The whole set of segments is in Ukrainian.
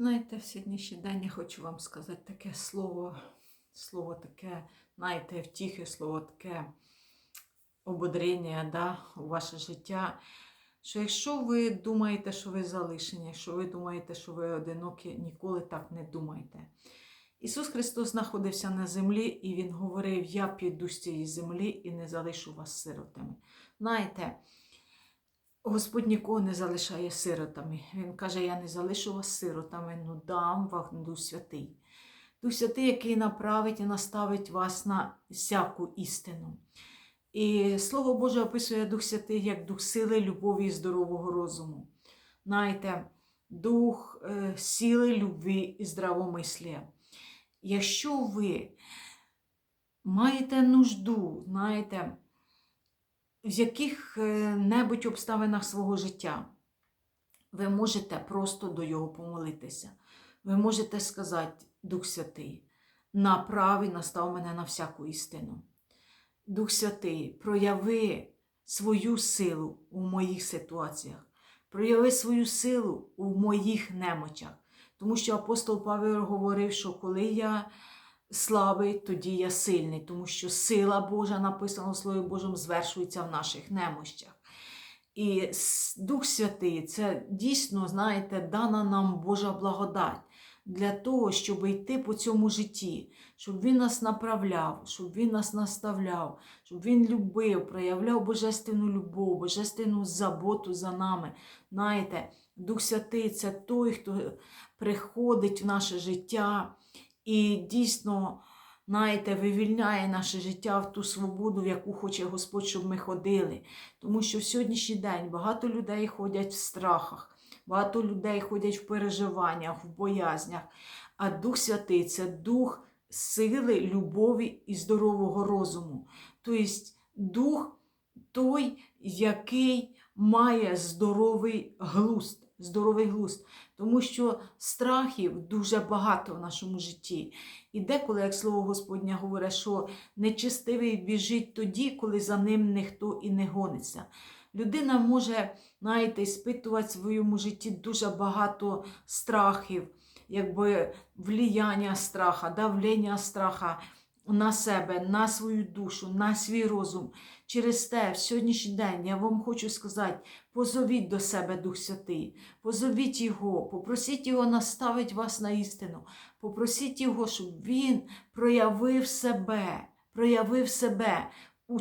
Знаєте, в сьогоднішній день я хочу вам сказати таке слово, слово таке, знаєте, втіхи, слово таке ободрення да, у ваше життя. Що якщо ви думаєте, що ви залишені, якщо ви думаєте, що ви одинокі, ніколи так не думайте. Ісус Христос знаходився на землі, і Він говорив: Я піду з цієї землі і не залишу вас сиротами. Знаєте, Господь нікого не залишає сиротами. Він каже: Я не залишу вас сиротами, ну дам вам Дух Святий. Дух Святий, який направить і наставить вас на всяку істину. І Слово Боже описує Дух Святий як дух сили, любові і здорового розуму. Знаєте, дух е, сили, любві і здравомислія. Якщо ви маєте нужду, знаєте, в яких-небудь обставинах свого життя, ви можете просто до Його помолитися. Ви можете сказати, Дух Святий, направ і настав мене на всяку істину. Дух Святий, прояви свою силу у моїх ситуаціях, прояви свою силу у моїх немочах. Тому що апостол Павел говорив, що коли я слабий, тоді я сильний, тому що сила Божа, написана у Слові Божому, звершується в наших немощах. І Дух Святий це дійсно, знаєте, дана нам Божа благодать для того, щоб йти по цьому житті, щоб Він нас направляв, щоб Він нас наставляв, щоб Він любив, проявляв божественну любов, божественну заботу за нами. Знаєте, Дух Святий це той, хто приходить в наше життя і дійсно, знаєте, вивільняє наше життя в ту свободу, в яку хоче Господь, щоб ми ходили. Тому що в сьогоднішній день багато людей ходять в страхах. Багато людей ходять в переживаннях, в боязнях. А Дух Святий це дух сили, любові і здорового розуму. Тобто дух той, який має здоровий глузд. Здоровий глузд. Тому що страхів дуже багато в нашому житті. І деколи, як слово Господнє говорить, що нечистивий біжить тоді, коли за ним ніхто і не гониться. Людина може, знаєте, спитувати в своєму житті дуже багато страхів, якби вліяння страха, давлення страха на себе, на свою душу, на свій розум. Через те, в сьогоднішній день я вам хочу сказати: позовіть до себе Дух Святий, позовіть Його, попросіть Його наставити вас на істину, попросіть Його, щоб Він проявив себе, проявив себе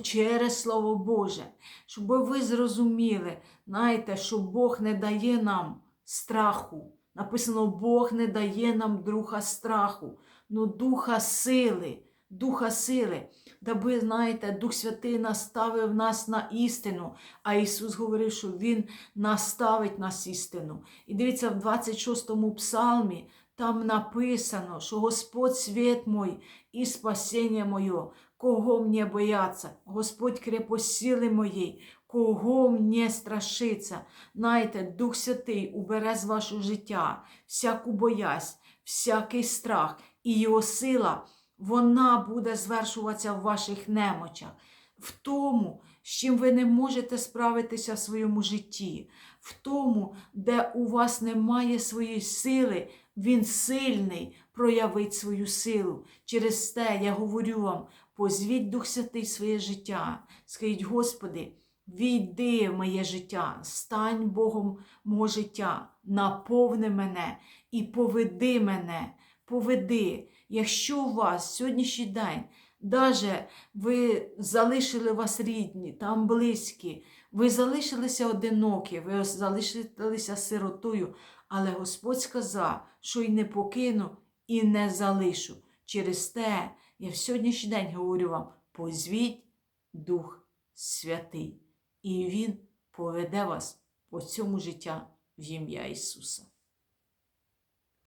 через Слово Боже, щоб ви зрозуміли, знаєте, що Бог не дає нам страху. Написано, Бог не дає нам духа страху, но духа сили, духа сили. Даби, знаєте, Дух Святий наставив нас на істину, а Ісус говорив, що Він наставить нас істину. І дивіться, в 26-му псалмі там написано, що Господь світ мой і спасіння моє, кого мені бояться, Господь крепость сили моєї, кого мені страшиться. Знаєте, Дух Святий убере з вашого життя всяку боязнь, всякий страх і його сила, вона буде звершуватися в ваших немочах, в тому, з чим ви не можете справитися в своєму житті, в тому, де у вас немає своєї сили, він сильний проявить свою силу. Через те я говорю вам, позвіть Дух Святий своє життя. Скажіть, Господи, війди в моє життя, стань Богом мого життя, наповни мене і поведи мене, поведи. Якщо у вас сьогоднішній день, даже ви залишили вас рідні, там близькі, ви залишилися одинокі, ви залишилися сиротою, але Господь сказав, що й не покину, і не залишу. Через те я в сьогоднішній день говорю вам: позвіть Дух Святий, і Він поведе вас по цьому життя в ім'я Ісуса.